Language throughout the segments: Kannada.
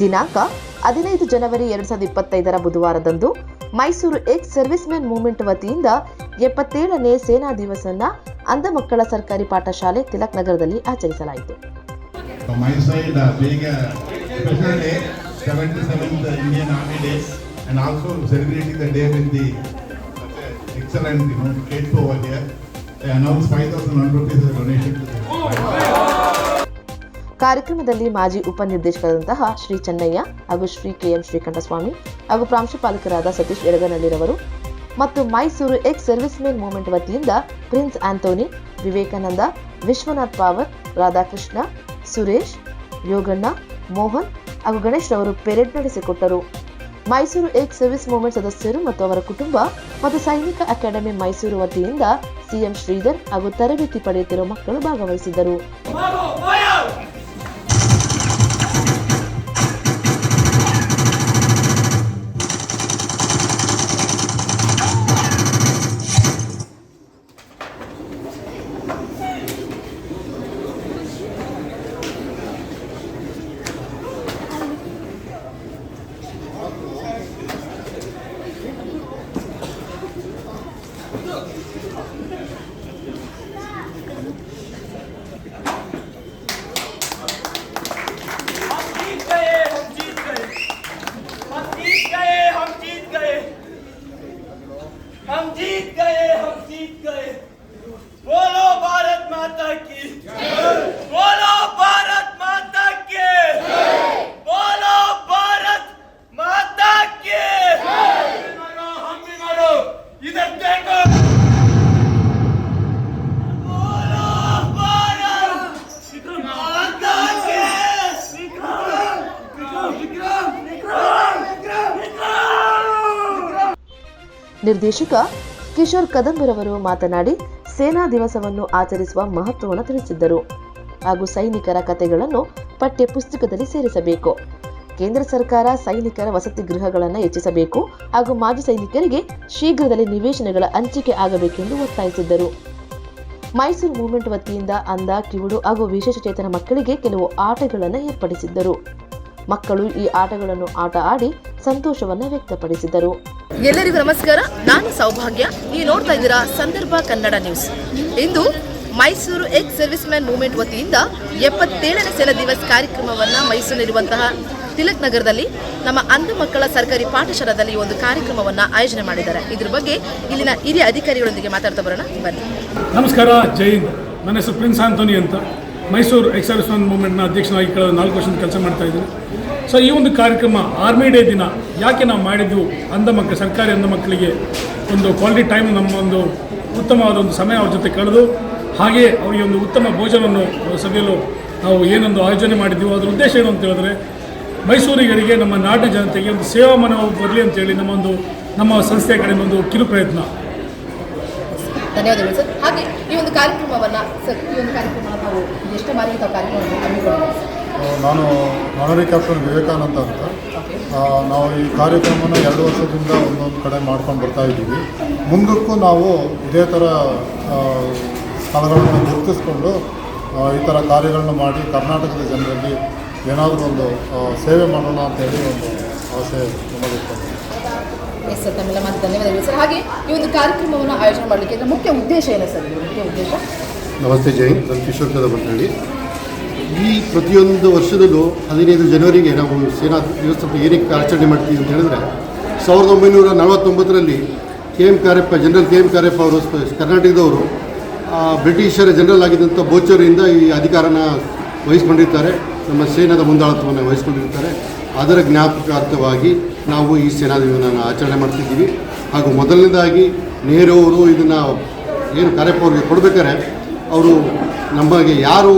ದಿನಾಂಕ ಹದಿನೈದು ಜನವರಿ ಎರಡು ಸಾವಿರದ ಇಪ್ಪತ್ತೈದರ ಬುಧವಾರದಂದು Mysuru ex service men movement ವತಿಯಿಂದ ಎಪ್ಪತ್ತೇಳನೇ ಸೇನಾ ದಿವಸನ್ನ ಅಂಧ ಮಕ್ಕಳ ಸರ್ಕಾರಿ ಪಾಠಶಾಲೆ ತಿಲಕ್ ನಗರದಲ್ಲಿ ಆಚರಿಸಲಾಯಿತು From my side, uh, being a special day, 77th Indian Army Day, and also celebrating the day with the uh, excellent, you know, kids over here. They announced 5,000 rupees as a donation to the ಕಾರ್ಯಕ್ರಮದಲ್ಲಿ ಮಾಜಿ ಉಪನಿರ್ದೇಶಕರಾದಂತಹ ಶ್ರೀ ಚೆನ್ನಯ್ಯ ಹಾಗೂ ಶ್ರೀ ಕೆಎಂ ಶ್ರೀಕಂಠಸ್ವಾಮಿ ಹಾಗೂ ಪ್ರಾಂಶುಪಾಲಕರಾದ ಸತೀಶ್ ಯಡಗನಹಳ್ಳಿರವರು ಮತ್ತು Mysuru ex service men movement ವತಿಯಿಂದ ಪ್ರಿನ್ಸ್ ಆಂಥೋನಿ, ವಿವೇಕಾನಂದ, ವಿಶ್ವನಾಥ್ ಪಾವರ್, ರಾಧಾಕೃಷ್ಣ, ಸುರೇಶ್, ಯೋಗಣ್ಣ, ಮೋಹನ್ ಹಾಗೂ ಗಣೇಶ್ ರವರು ಪೆರೇಡ್ ನಡೆಸಿಕೊಟ್ಟರು. ಮೈಸೂರು ಏಕ್ ಸರ್ವಿಸ್ ಮೂವ್ಮೆಂಟ್ ಸದಸ್ಯರು ಮತ್ತು ಅವರ ಕುಟುಂಬ ಮತ್ತು ಸೈನಿಕ ಅಕಾಡೆಮಿ ಮೈಸೂರು ವತಿಯಿಂದ ಸಿಎಂ ಶ್ರೀಧರ್ ಹಾಗೂ ತರಬೇತಿ ಪಡೆಯುತ್ತಿರುವ ಮಕ್ಕಳು ಭಾಗವಹಿಸಿದ್ದರು. ನಿರ್ದೇಶಕ ಕಿಶೋರ್ ಕದಂಬರವರು ಮಾತನಾಡಿ, ಸೇನಾ ದಿವಸವನ್ನು ಆಚರಿಸುವ ಮಹತ್ವವನ್ನು ತಿಳಿಸಿದ್ದರು. ಹಾಗೂ ಸೈನಿಕರ ಕಥೆಗಳನ್ನು ಪಠ್ಯ ಪುಸ್ತಕದಲ್ಲಿ ಸೇರಿಸಬೇಕು. ಕೇಂದ್ರ ಸರ್ಕಾರ ಸೈನಿಕರ ವಸತಿ ಗೃಹಗಳನ್ನು ಹೆಚ್ಚಿಸಬೇಕು ಹಾಗೂ ಮಾಜಿ ಸೈನಿಕರಿಗೆ ಶೀಘ್ರದಲ್ಲಿ ನಿವೇಶನಗಳ ಹಂಚಿಕೆ ಆಗಬೇಕೆಂದು ಒತ್ತಾಯಿಸಿದ್ದರು. ಮೈಸೂರು ಮೂವ್ಮೆಂಟ್ ವತಿಯಿಂದ ಅಂಧ ಕಿವುಡು ಹಾಗೂ ವಿಶೇಷಚೇತನ ಮಕ್ಕಳಿಗೆ ಕೆಲವು ಆಟಗಳನ್ನು ಏರ್ಪಡಿಸಿದ್ದರು. ಮಕ್ಕಳು ಈ ಆಟಗಳನ್ನು ಆಟ ಆಡಿ ಸಂತೋಷವನ್ನು ವ್ಯಕ್ತಪಡಿಸಿದರು. ಎಲ್ಲರಿಗೂ ನಮಸ್ಕಾರ. ನಾನು ಸೌಭಾಗ್ಯ. ನೀವು ನೋಡ್ತಾ ಇದ್ದೀರಾ ಸಂದರ್ಭ ಕನ್ನಡ ನ್ಯೂಸ್. ಇಂದು Mysuru ex service man movement ವತಿಯಿಂದ ಎಪ್ಪತ್ತೇಳನೇ ಸೆಲ ದಿವಸ್ ಕಾರ್ಯಕ್ರಮವನ್ನು ಮೈಸೂರಿನಲ್ಲಿರುವಂತಹ ತಿಲಕ್ ನಗರದಲ್ಲಿ ನಮ್ಮ ಅಂಧ ಮಕ್ಕಳ ಸರ್ಕಾರಿ ಪಾಠಶಾಲಾದಲ್ಲಿ ಒಂದು ಕಾರ್ಯಕ್ರಮವನ್ನು ಆಯೋಜನೆ ಮಾಡಿದ್ದಾರೆ. ಇದ್ರ ಬಗ್ಗೆ ಇಲ್ಲಿನ ಹಿರಿಯ ಅಧಿಕಾರಿಗಳೊಂದಿಗೆ ಮಾತಾಡ್ತಾ ಬರೋಣ. ಬನ್ನಿ. ನಮಸ್ಕಾರ ಜೈನ್ ನನ್ನ ಹೆಸರು ಪ್ರಿನ್ಸ್ ಆಂಥೋನಿ ಅಂತ. ಮೈಸೂರು ಎಕ್ಸ್ ಸರ್ವಿಸ್ ಮ್ಯಾನ್ ಮೂವ್ಮೆಂಟ್ನ ಅಧ್ಯಕ್ಷನಾಗಿ ಕಳೆದ ನಾಲ್ಕು ವರ್ಷದ ಕೆಲಸ ಮಾಡ್ತಾ ಇದ್ದೀನಿ. ಸೊ ಈ ಒಂದು ಕಾರ್ಯಕ್ರಮ ಆರ್ಮಿ ಡೇ ದಿನ ಯಾಕೆ ನಾವು ಮಾಡಿದ್ದು? ಅಂಧ ಮಕ್ಕಳು ಸರ್ಕಾರಿ ಅಂಧ ಮಕ್ಕಳಿಗೆ ಒಂದು ಕ್ವಾಲಿಟಿ ಟೈಮ್ ನಮ್ಮ ಒಂದು ಉತ್ತಮವಾದ ಒಂದು ಸಮಯ ಅವ್ರ ಜೊತೆ ಕಳೆದು ಹಾಗೆ ಅವರಿಗೆ ಒಂದು ಉತ್ತಮ ಭೋಜನವನ್ನು ಸವಿಯಲು ನಾವು ಏನೊಂದು ಆಯೋಜನೆ ಮಾಡಿದ್ದೀವೋ ಅದರ ಉದ್ದೇಶ ಏನು ಅಂತ ಹೇಳಿದ್ರೆ, ಮೈಸೂರಿಗರಿಗೆ ನಮ್ಮ ನಾಡಿನ ಜನತೆಗೆ ಒಂದು ಸೇವಾ ಮನೋಭಾವ ಬರಲಿ ಅಂತೇಳಿ ನಮ್ಮ ಒಂದು, ನಮ್ಮ ಸಂಸ್ಥೆಯ ಕಡೆ ಒಂದು ಕಿರು ಪ್ರಯತ್ನ. ಧನ್ಯವಾದಗಳು ಸರ್. ಹಾಗೆ ಈ ಒಂದು ಕಾರ್ಯಕ್ರಮವನ್ನು ಸರ್, ಈ ಒಂದು ಕಾರ್ಯಕ್ರಮವನ್ನು ನಾವು ಎಷ್ಟು ಬಾರಿ ಕಾರ್ಯಕ್ರಮವನ್ನು ಹಮ್ಮಿಕೊಂಡಿದ್ದೀವಿ ನಾನು ಆನರಿ ಕ್ಯಾಪ್ಟನ್ ವಿವೇಕಾನಂದ ಅಂತ. ಆ, ನಾವು ಈ ಕಾರ್ಯಕ್ರಮವನ್ನು ಎರಡು ವರ್ಷದಿಂದ ಒಂದೊಂದು ಕಡೆ ಮಾಡ್ಕೊಂಡು ಬರ್ತಾ ಇದ್ದೀವಿ. ಮುಂದಕ್ಕೂ ನಾವು ಇದೇ ಥರ ಸ್ಥಳಗಳನ್ನು ಗುರುತಿಸ್ಕೊಂಡು ಈ ಥರ ಕಾರ್ಯಗಳನ್ನು ಮಾಡಿ ಕರ್ನಾಟಕದ ಜನರಲ್ಲಿ ಏನಾದರೂ ಒಂದು ಸೇವೆ ಮಾಡೋಣ ಅಂತೇಳಿ ಒಂದು ಆಸೆ ಎಸ್ ಸರ್ ತಮ್ಮೆಲ್ಲ ಮಾತು ಧನ್ಯವಾದಗಳು ಸರ್ ಹಾಗೆ ಈ ಒಂದು ಕಾರ್ಯಕ್ರಮವನ್ನು ಆಯೋಜನೆ ಮಾಡಲಿಕ್ಕೆ ಮುಖ್ಯ ಉದ್ದೇಶ ಏನು ಸರ್ ಇದು ಮುಖ್ಯ ಉದ್ದೇಶ? ನಮಸ್ತೆ ಜೈನ್ ನಾನು ಕಿಶೋರ್ ಕದ ಅಂತ ಹೇಳಿ ಈ ಪ್ರತಿಯೊಂದು ವರ್ಷದಲ್ಲೂ ಹದಿನೈದು ಜನವರಿಗೆ ನಾವು ಸೇನಾ ದಿವಸಕ್ಕೆ ಏನಕ್ಕೆ ಆಚರಣೆ ಮಾಡ್ತೀವಿ ಅಂತ ಹೇಳಿದ್ರೆ, ಸಾವಿರದ ಒಂಬೈನೂರ ನಲವತ್ತೊಂಬತ್ತರಲ್ಲಿ K M Kariappa general K M Kariappa ಅವರು, ಕರ್ನಾಟಕದವರು ಬ್ರಿಟಿಷರ ಜನರಲ್ ಆಗಿದ್ದಂಥ ಬೋಚರಿಂದ ಈ ಅಧಿಕಾರನ ವಹಿಸ್ಕೊಂಡಿರ್ತಾರೆ. ನಮ್ಮ ಸೇನಾದ ಮುಂದಾಳತ್ವವನ್ನು ವಹಿಸ್ಕೊಂಡಿರ್ತಾರೆ. ಅದರ ಜ್ಞಾಪಕಾರ್ಥವಾಗಿ ನಾವು ಈ ಸೇನಾ ದಿನವನ್ನು ಆಚರಣೆ ಮಾಡ್ತಿದ್ದೀವಿ. ಹಾಗೂ ಮೊದಲನೇದಾಗಿ ನೆಹರು ಅವರು ಇದನ್ನು ಏನು ಕಾರ್ಯಪ್ಪ ಅವ್ರಿಗೆ ಕೊಡಬೇಕಾರೆ ಅವರು ನಮಗೆ ಯಾರು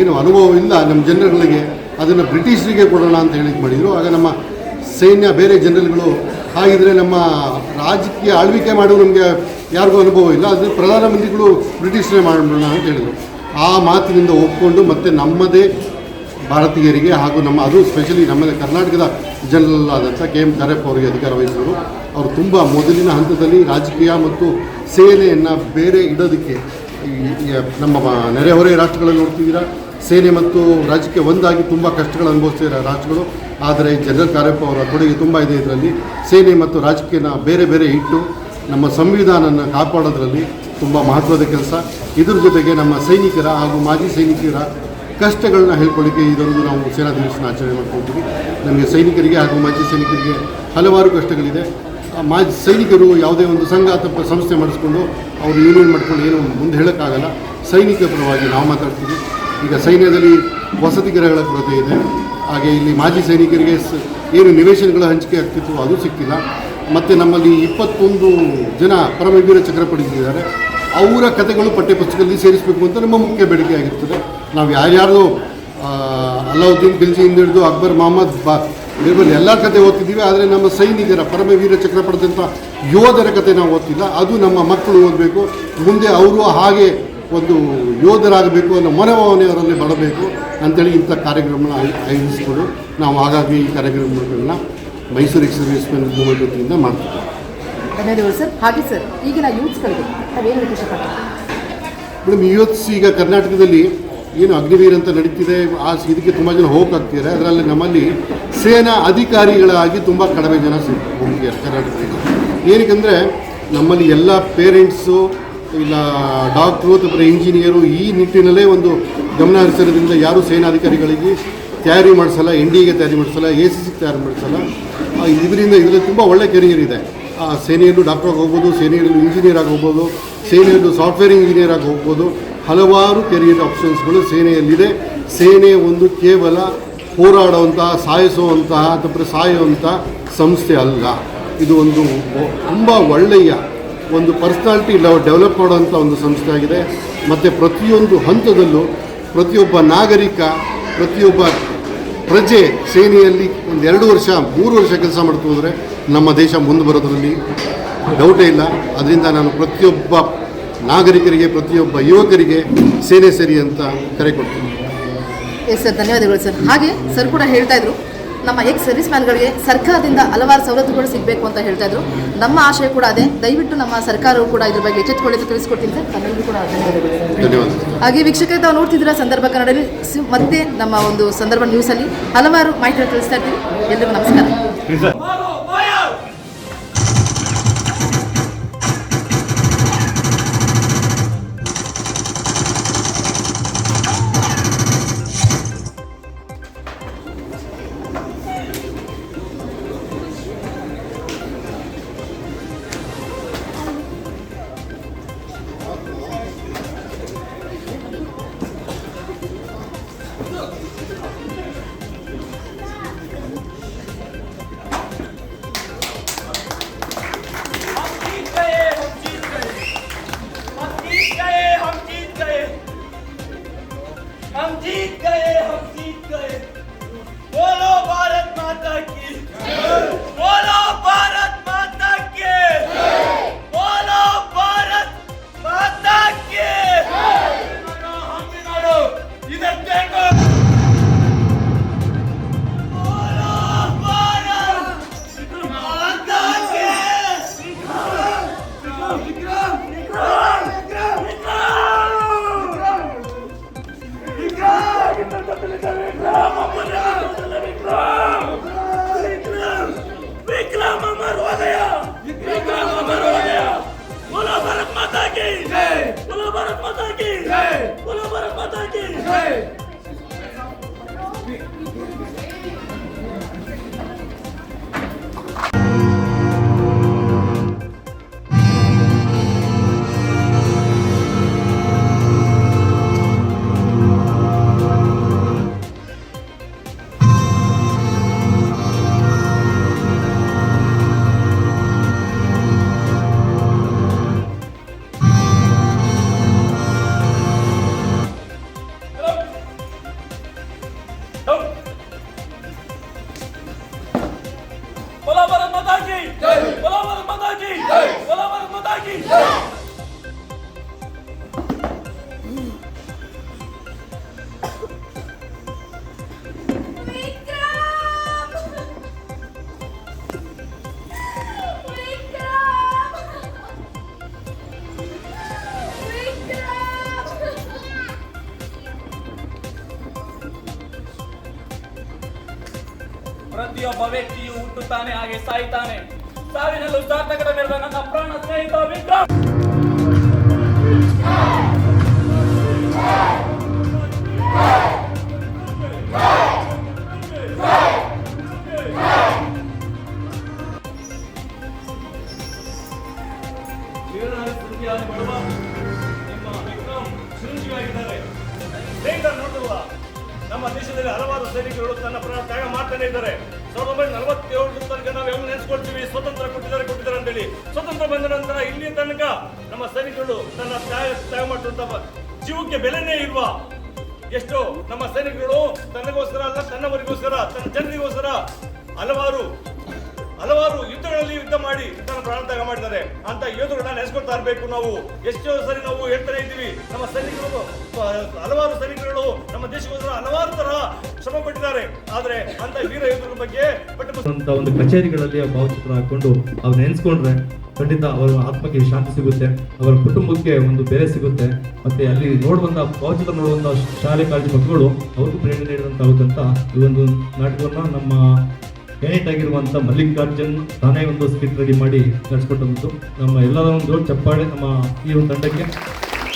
ಏನು ಅನುಭವ ಇಲ್ಲ ನಮ್ಮ ಜನರುಗಳಿಗೆ ಅದನ್ನು ಬ್ರಿಟಿಷರಿಗೆ ಕೊಡೋಣ ಅಂತ ಹೇಳಿ ಮಾಡಿದರು. ಆಗ ನಮ್ಮ ಸೈನ್ಯ ಬೇರೆ ಜನರಲ್ಗಳು ಹಾಗಿದ್ರೆ ನಮ್ಮ ರಾಜಕೀಯ ಆಳ್ವಿಕೆ ಮಾಡೋ ನಮಗೆ ಯಾರಿಗೂ ಅನುಭವ ಇಲ್ಲ. ಅದು ಪ್ರಧಾನಮಂತ್ರಿಗಳು ಬ್ರಿಟಿಷರೇ ಮಾಡೋಣ ಅಂತ ಹೇಳಿದರು. ಆ ಮಾತಿನಿಂದ ಒಪ್ಕೊಂಡು ಮತ್ತು ನಮ್ಮದೇ ಭಾರತೀಯರಿಗೆ ಹಾಗೂ ನಮ್ಮ, ಅದು ಸ್ಪೆಷಲಿ ನಮ್ಮದೇ ಕರ್ನಾಟಕದ ಜನರಲ್ ಆದಂಥ ಕೆ ಎಂ ಕಾರ್ಯಪ್ಪ ಅವರಿಗೆ ಅಧಿಕಾರ ವಹಿಸಿದರು. ಅವರು ತುಂಬ ಮೊದಲಿನ ಹಂತದಲ್ಲಿ ರಾಜಕೀಯ ಮತ್ತು ಸೇನೆಯನ್ನು ಬೇರೆ ಇಡೋದಕ್ಕೆ ನಮ್ಮ ನೆರೆಹೊರೆ ರಾಷ್ಟ್ರಗಳಲ್ಲಿ ನೋಡ್ತಿದ್ದೀರಾ? ಸೇನೆ ಮತ್ತು ರಾಜ್ಯಕ್ಕೆ ಒಂದಾಗಿ ತುಂಬ ಕಷ್ಟಗಳು ಅನುಭವಿಸ್ತಿದ್ದಾರೆ ರಾಜ್ಯಗಳು. ಆದರೆ ಜನರಲ್ ಕಾರ್ಯಪ್ಪ ಅವರ ಕೊಡುಗೆ ತುಂಬ ಇದೆ ಇದರಲ್ಲಿ. ಸೇನೆ ಮತ್ತು ರಾಜಕೀಯನ ಬೇರೆ ಬೇರೆ ಇಟ್ಟು ನಮ್ಮ ಸಂವಿಧಾನನ ಕಾಪಾಡೋದ್ರಲ್ಲಿ ತುಂಬ ಮಹತ್ವದ ಕೆಲಸ. ಇದ್ರ ಜೊತೆಗೆ ನಮ್ಮ ಸೈನಿಕರ ಹಾಗೂ ಮಾಜಿ ಸೈನಿಕರ ಕಷ್ಟಗಳನ್ನ ಹೇಳ್ಕೊಳ್ಳಿಕ್ಕೆ ಇದೊಂದು ನಾವು ಸೇನಾ ದಿವಸನ ಆಚರಣೆ ಮಾಡ್ಕೊಳ್ತೀವಿ ನಮಗೆ ಸೈನಿಕರಿಗೆ ಹಾಗೂ ಮಾಜಿ ಸೈನಿಕರಿಗೆ ಹಲವಾರು ಕಷ್ಟಗಳಿದೆ. ಮಾಜಿ ಸೈನಿಕರು ಯಾವುದೇ ಒಂದು ಸಂಘ ಅಥವಾ ಸಂಸ್ಥೆ ಮಾಡಿಸ್ಕೊಂಡು ಅವರು ಯೂನಿಯನ್ ಮಾಡ್ಕೊಂಡು ಏನು ಮುಂದೆ ಹೇಳೋಕ್ಕಾಗಲ್ಲ. ಸೈನಿಕ ಪರವಾಗಿ ನಾವು ಮಾತಾಡ್ತೀವಿ. ಈಗ ಸೈನ್ಯದಲ್ಲಿ ವಸತಿ ಗೃಹಗಳ ಕೊರತೆ ಇದೆ. ಹಾಗೆ ಇಲ್ಲಿ ಮಾಜಿ ಸೈನಿಕರಿಗೆ ಏನು ನಿವೇಶನಗಳ ಹಂಚಿಕೆ ಆಗ್ತಿತ್ತು ಅದು ಸಿಕ್ಕಿಲ್ಲ. ಮತ್ತು ನಮ್ಮಲ್ಲಿ ಇಪ್ಪತ್ತೊಂದು ಜನ ಪರಮವೀರ ಚಕ್ರ ಪಡೆದಿದ್ದಾರೆ ಅವರ ಕಥೆಗಳು ಪಠ್ಯಪುಸ್ತಕದಲ್ಲಿ ಸೇರಿಸಬೇಕು ಅಂತ ನಮ್ಮ ಮುಖ್ಯ ಬೇಡಿಕೆ ಆಗಿರ್ತದೆ. ನಾವು ಯಾರ್ಯಾರು ಅಲ್ಲಾವುದ್ದೀನ್ ಖಿಲ್ಜಿಯಿಂದ ಹಿಡಿದು ಅಕ್ಬರ್, ಮೊಹಮ್ಮದ್, ಬಾ ಬೀರ್ಬಲ್ ಎಲ್ಲ ಕತೆ ಓದ್ತಿದ್ದೀವಿ. ಆದರೆ ನಮ್ಮ ಸೈನಿಕರ ಪರಮವೀರ ಚಕ್ರ ಪಡೆದಂಥ ಯೋಧರ ಕತೆ ನಾವು ಓದ್ತಿಲ್ಲ. ಅದು ನಮ್ಮ ಮಕ್ಕಳು ಓದಬೇಕು. ಮುಂದೆ ಅವರು ಹಾಗೆ ಒಂದು ಯೋಧರಾಗಬೇಕು ಅನ್ನೋ ಮನೋಭಾವನೆ ಅವರಲ್ಲಿ ಬರಬೇಕು ಅಂತೇಳಿ ಇಂಥ ಕಾರ್ಯಕ್ರಮನ ಆಯೋಜಿಸ್ಕೊಂಡು ನಾವು ಹಾಗಾಗಿ ಈ ಕಾರ್ಯಕ್ರಮಗಳನ್ನ ಮೈಸೂರು ಎಕ್ಸ್ಪ್ರೆಸ್ ಮೂವತ್ತು ವತಿಯಿಂದ ಮಾಡ್ತೀವಿ. ಧನ್ಯವಾದಗಳು ಸರ್. ಹಾಗೆ ಸರ್ ಈಗಿನ ಯೂತ್ಸ್ಗಳಿಗೆ ತಾವೇನು ಹೇಳಕ್ಕೆ ಇಷ್ಟಪಡ್ತೀವಿ ಮೇಡಮ್ ಯೂತ್ಸ್ ಈಗ ಕರ್ನಾಟಕದಲ್ಲಿ ಏನು ಅಗ್ನಿವೀರ್ ಅಂತ ನಡೀತಿದೆ ಆ ಇದಕ್ಕೆ ತುಂಬ ಜನ ಹೋಗಕ್ಕಾಗ್ತಿದ್ದಾರೆ ಅದರಲ್ಲಿ ನಮ್ಮಲ್ಲಿ ಸೇನಾ ಅಧಿಕಾರಿಗಳಾಗಿ ತುಂಬ ಕಡಿಮೆ ಜನ ಹೋಗಿದ್ದಾರೆ ಕರ್ನಾಟಕದಲ್ಲಿ. ಏನಕ್ಕೆ ನಮ್ಮಲ್ಲಿ ಎಲ್ಲ ಪೇರೆಂಟ್ಸು ಇಲ್ಲ ಡಾಕ್ಟ್ರು ಅಥವಾ ಇಂಜಿನಿಯರು ಈ ನಿಟ್ಟಿನಲ್ಲೇ ಒಂದು ಗಮನ ಹರಿಸಿರೋದ್ರಿಂದ ಯಾರೂ ಸೇನಾಧಿಕಾರಿಗಳಿಗೆ ತಯಾರಿ ಮಾಡಿಸಲ್ಲ ಎನ್ ಡಿ ಎಗೆ ತಯಾರಿ ಮಾಡಿಸಲ್ಲ ಎ ಸಿ ಸಿಗೆ ತಯಾರಿ ಮಾಡಿಸಲ್ಲ. ಇದರಿಂದ ಇದರಲ್ಲಿ ತುಂಬ ಒಳ್ಳೆ ಕೆರಿಯರ್ ಇದೆ. ಆ, ಸೇನೆಯಲ್ಲೂ ಡಾಕ್ಟ್ರಾಗಿ ಹೋಗ್ಬೋದು ಸೇನೆಯಲ್ಲೂ ಇಂಜಿನಿಯರ್ ಆಗಿ ಹೋಗ್ಬೋದು ಸೇನೆಯಲ್ಲೂ ಸಾಫ್ಟ್ವೇರ್ ಇಂಜಿನಿಯರ್ ಆಗಿ ಹೋಗ್ಬೋದು ಹಲವಾರು ಕೆರಿಯರ್ ಆಪ್ಷನ್ಸ್ಗಳು ಸೇನೆಯಲ್ಲಿದೆ. ಸೇನೆ ಒಂದು ಕೇವಲ ಹೋರಾಡುವಂತಹ ಸಾಯಿಸುವಂತಹ ಅಥವಾ ಸಾಯುವಂಥ ಸಂಸ್ಥೆ ಅಲ್ಲ. ಇದು ಒಂದು ತುಂಬ ಒಳ್ಳೆಯ ಒಂದು ಪರ್ಸ್ನಾಲಿಟಿ ಡೆವಲಪ್ ಮಾಡುವಂಥ ಒಂದು ಸಂಸ್ಥೆ ಆಗಿದೆ. ಮತ್ತು ಪ್ರತಿಯೊಂದು ಹಂತದಲ್ಲೂ ಪ್ರತಿಯೊಬ್ಬ ನಾಗರಿಕ, ಪ್ರತಿಯೊಬ್ಬ ಪ್ರಜೆ ಸೇನೆಯಲ್ಲಿ ಒಂದು ಎರಡು ವರ್ಷ, ಮೂರು ವರ್ಷ ಕೆಲಸ ಮಾಡ್ತು ಹೋದರೆ ನಮ್ಮ ದೇಶ ಮುಂದೆ ಬರೋದರಲ್ಲಿ ಡೌಟೇ ಇಲ್ಲ. ಅದರಿಂದ ನಾನು ಪ್ರತಿಯೊಬ್ಬ ನಾಗರಿಕರಿಗೆ, ಪ್ರತಿಯೊಬ್ಬ ಯುವಕರಿಗೆ ಸೇನೆ ಸೇರಿ ಅಂತ ಕರೆ ಕೊಡ್ತೀನಿ. ಎಸ್ ಸರ್ ಧನ್ಯವಾದಗಳು ಸರ್ ಹಾಗೆ ಸರ್ ಕೂಡ ಹೇಳ್ತಾ ಇದ್ರು. ನಮ್ಮ ಎಕ್ಸ್ ಸರ್ವಿಸ್ ಮ್ಯಾನ್ಗಳಿಗೆ ಸರ್ಕಾರದಿಂದ ಹಲವಾರು ಸವಲತ್ತುಗಳು ಸಿಗಬೇಕು ಅಂತ ಹೇಳ್ತಾ ಇದ್ರು. ನಮ್ಮ ಆಶಯ ಕೂಡ ಅದೇ. ದಯವಿಟ್ಟು ನಮ್ಮ ಸರ್ಕಾರವು ಕೂಡ ಇದ್ರ ಬಗ್ಗೆ ಎಚ್ಚೆತ್ತುಕೊಳ್ಳಿ ತಿಳಿಸ್ಕೊಡ್ತೀನಿ ಸರ್ ತಮ್ಮೆಲ್ಲರಿಗೂ ಕೂಡ ಧನ್ಯವಾದಗಳು ಹಾಗೆ ವೀಕ್ಷಕರು ತಾವು ನೋಡ್ತಿದ್ದೀರ ಸಂದರ್ಭ ಕನ್ನಡದಲ್ಲಿ. ಸಿ- ಮತ್ತೆ ನಮ್ಮ ಒಂದು ಸಂದರ್ಭ ನ್ಯೂಸಲ್ಲಿ ಹಲವಾರು ಮಾಹಿತಿಗಳು ತಿಳಿಸ್ತಾ ಇರ್ತೀವಿ ಎಲ್ಲರಿಗೂ ನಮಸ್ಕಾರ. हम जीत गए हम जीत गए 对 ಪ್ರತಿಯೊಬ್ಬ ವ್ಯಕ್ತಿಯು ಹುಟ್ಟುತ್ತಾನೆ, ಹಾಗೆ ಸಾಯ್ತಾನೆ. ಸಾವಿನಲ್ಲೂ ಸಾರ್ಥಕದ ಮೇಲೆ ನನ್ನ ಪ್ರಾಣ ಸ್ನೇಹಿತ ವಿಕ್ರಮ್. ನೋಡುವ ನಿಮ್ಮ ವಿಕ್ರಮ್ ನೋಡಿಲ್ವಾ ನಮ್ಮ ದೇಶದಲ್ಲಿ ಹಲವಾರು ಸೈನಿಕರು ತನ್ನ ಪ್ರಾಣ ತ್ಯಾಗ ಮಾಡ್ತಾನೆ ಇದ್ದಾರೆ. ಸಾವಿರದ ಒಂಬೈನೂರ ನಲವತ್ತೇಳು ತನಕ ನಾವು ಯಾವಾಗ ನೆನೆಸ್ಕೊಳ್ತೀವಿ. ಸ್ವತಂತ್ರ ಕೊಟ್ಟಿದ್ದಾರೆ ಕೊಟ್ಟಿದ್ದಾರೆ ಅಂತೇಳಿ. ಸ್ವತಂತ್ರ ಬಂದ ನಂತರ ಇಲ್ಲಿ ತನಕ ನಮ್ಮ ಸೈನಿಕರು ತನ್ನ ತ್ಯಾಗ ತ್ಯಾಗ ಮಾಡಿದಂತ ಜೀವಕ್ಕೆ ಬೆಲೆನೇ ಇಲ್ವಾ? ಎಷ್ಟು ನಮ್ಮ ಸೈನಿಕರು ತನ್ನಗೋಸ್ಕರ ಅಲ್ಲ, ತನ್ನವರಿಗೋಸ್ಕರ, ತನ್ನ ಜನರಿಗೋಸ್ಕರ ಹಲವಾರು ಹಲವಾರು ಯುದ್ಧಗಳಲ್ಲಿ ಯುದ್ಧ ಮಾಡಿ ತನ್ನ ಪ್ರಾಣ ತ್ಯಾಗ ಮಾಡಿದ್ದಾರೆ. ಅಂತ ಯೋಧರುಗಳನ್ನ ನೆನೆಸ್ಕೊಳ್ತಾ ಇರಬೇಕು ನಾವು. ಎಷ್ಟೋ ಸರಿ ನಾವು ಹೇಳ್ತಾನೆ ಇದ್ದೀವಿ. ನಮ್ಮ ಸೈನಿಕರು ಹಲವಾರು ಸೈನಿಕರುಗಳು ನಮ್ಮ ದೇಶಕ್ಕೋಸ್ಕರ ಹಲವಾರು ತರಹ ಶ್ರಮ ಪಟ್ಟಿದ್ದಾರೆ. ಆದ್ರೆ ಅಂತ ವೀರ ಯೋಧರ ಬಗ್ಗೆ ಪಟ್ಟ ಒಂದು ಕಚೇರಿಗಳಲ್ಲಿ ಭಾವಚಿತ್ರ ಹಾಕೊಂಡು ಅವ್ರು ನೆನೆಸ್ಕೊಂಡ್ರೆ ಖಂಡಿತ ಅವರ ಆತ್ಮಕ್ಕೆ ಶಾಂತಿ ಸಿಗುತ್ತೆ. ಅವರ ಕುಟುಂಬಕ್ಕೆ ಒಂದು ಬೆಲೆ ಸಿಗುತ್ತೆ. ಮತ್ತೆ ಅಲ್ಲಿ ನೋಡುವಂತಹ ಭಾವಚಿತ್ರ ನೋಡುವಂತಹ ಶಾಲೆ, ಕಾಲೇಜು ಮಕ್ಕಳು ಅವ್ರಿಗೂ ಪ್ರೇರಣೆ ನೀಡಿದಂತಾಗುತ್ತಂತ ಈ ಒಂದು ನಾಟಕವನ್ನ ನಮ್ಮ ಎಡಿಟ್ ಆಗಿರುವಂತ ಮಲ್ಲಿಕಾರ್ಜುನ್ ತಾನೇ ಒಂದು ಸ್ಕಿಟ್ ರೆಡಿ ಮಾಡಿ ನಡೆಸ್ಕೊಟ್ಟಂತು. ನಮ್ಮ ಎಲ್ಲರ ಒಂದು ಚಪ್ಪಾಳೆ, ನಮ್ಮ ಈ ಒಂದು ತಂಡಕ್ಕೆ